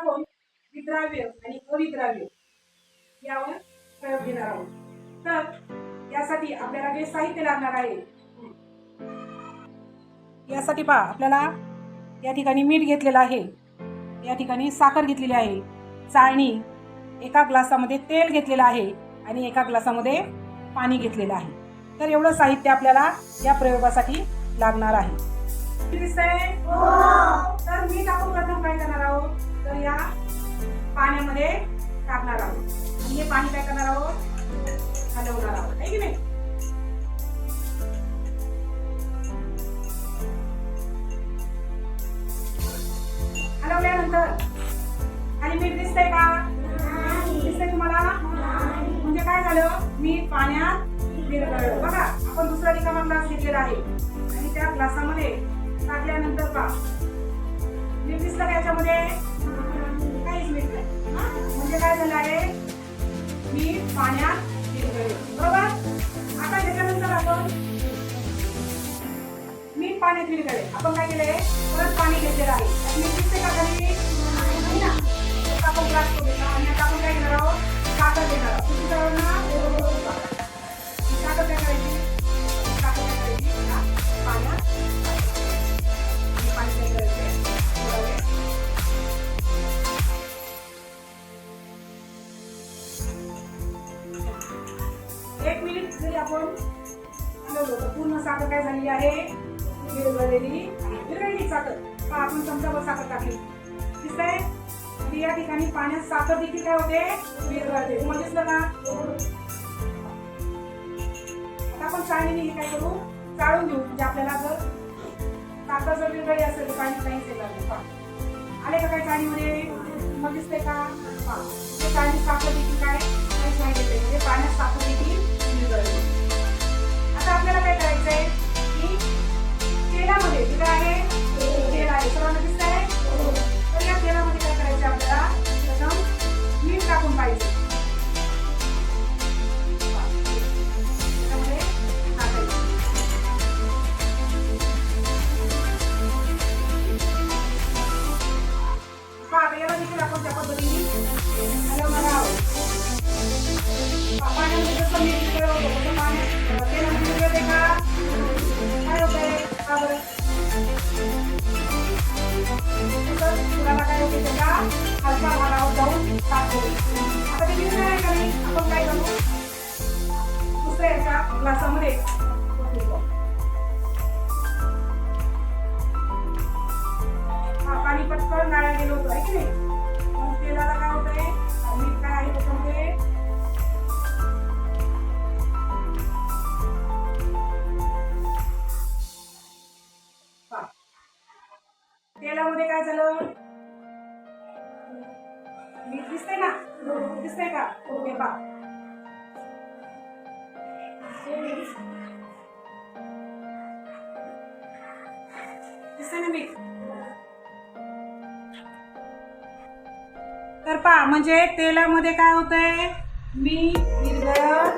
आपण विद्राव्य आणि अविद्राव्य यावर प्रयोग घेणार आहोत. तर यासाठी आपल्याला जे साहित्य लागणार आहे यासाठी पहा आपल्याला या ठिकाणी मीठ घेतलेलं आहे. या ठिकाणी साखर घेतलेली आहे. चाळणी एका ग्लासामध्ये तेल घेतलेलं आहे आणि एका ग्लासामध्ये पाणी घेतलेलं आहे. तर एवढं साहित्य आपल्याला या प्रयोगासाठी लागणार आहे. दिसतंय? तर मीठ आपण प्रथम काय करणार आहोत? तर या पाण्यामध्ये टाकणार आहोत. आणि हे पाणी काय करणार आहोत? हलवणार आहोत. आहे की नाही? हलवल्यानंतर खाली मीठ दिसतंय का? दिसतंय तुम्हाला? म्हणजे काय झालं? मीठ पाण्यात विरघळलं बघा आपण दुसरा रिकामा ग्लास घेतलेला आहे. आणि त्या ग्लासामध्ये टाकल्यानंतर पहा. मीठ दिसतं काहीच मीठ नाही म्हणजे काय झालं आहे? मी पाण्यात बरोबर? आता त्याच्यानंतर आपण मीठ पाण्यात विरघळले आपण काय केलंय? परत पाणी घेतलेलं आहे. मीठ दिसते का खाली नाही ना? आपण ग्लास करू आणि आता आपण काय घेणार आहोत? साखर देणार आहोत. एक मिनिट जरी आपण पूर्ण साखर काय झालेली आहे? विरघळलेली विरघळली साखर. पहा आपण चमचाभर साखर टाकली. दिसतंय? आणि या ठिकाणी पाण्यात साखर देखील काय होते? विरघळते. तुम्हाला दिसलं का? आता आपण चाळणीने हे काय करू? चाळून घेऊ. म्हणजे आपल्याला जर साखर जर विरघळली असेल तर पाणी काहीच येणार नाही आले का काय चाळणीमध्ये? मग दिसते का? पहा. चाळणी साखर देखील काय? नाही देते म्हणजे पाण्यात साखर आता ते आहे का नाही? आपण काय करू? दुसऱ्या याच्या ग्लासामध्ये पाणी पटकन गाळ्या गेलो होतो आहे की नाही? मग तेलाला काय होतंय? मीठ काय आहे त्याच्यामध्ये? तेलामध्ये काय झालं? मी दिसते ना? दिसते का? ओके पा दिसते ना मी? तर पहा म्हणजे तेलामध्ये काय होतंय? मी विरघळत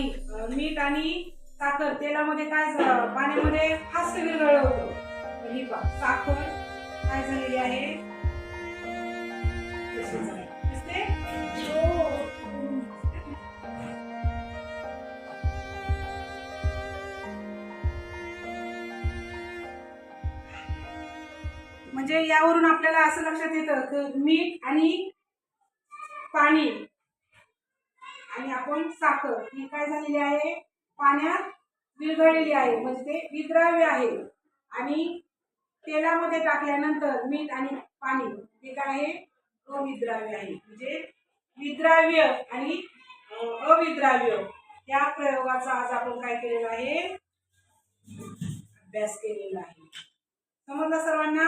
पाणी मीठ आणि साखर तेलामध्ये काय झालं पाण्यामध्ये फास्ट विरघळलं होतं. ही पा साखर काय झालेली आहे? दिसते हो. म्हणजे यावरून आपल्याला असं लक्षात येतं की मीठ आणि पाणी आणि आपण साखर. ही काय झालेली आहे? पाण्यात विरघळलेली आहे. म्हणजे ते विद्राव्य आहे. आणि तेलामध्ये टाकल्यानंतर मीठ आणि पाणी हे काय आहे? अविद्राव्य आहे. म्हणजे विद्राव्य आणि अविद्राव्य या प्रयोगाचा आज आपण काय केलेला आहे? अभ्यास केलेला आहे. समजला सर्वांना?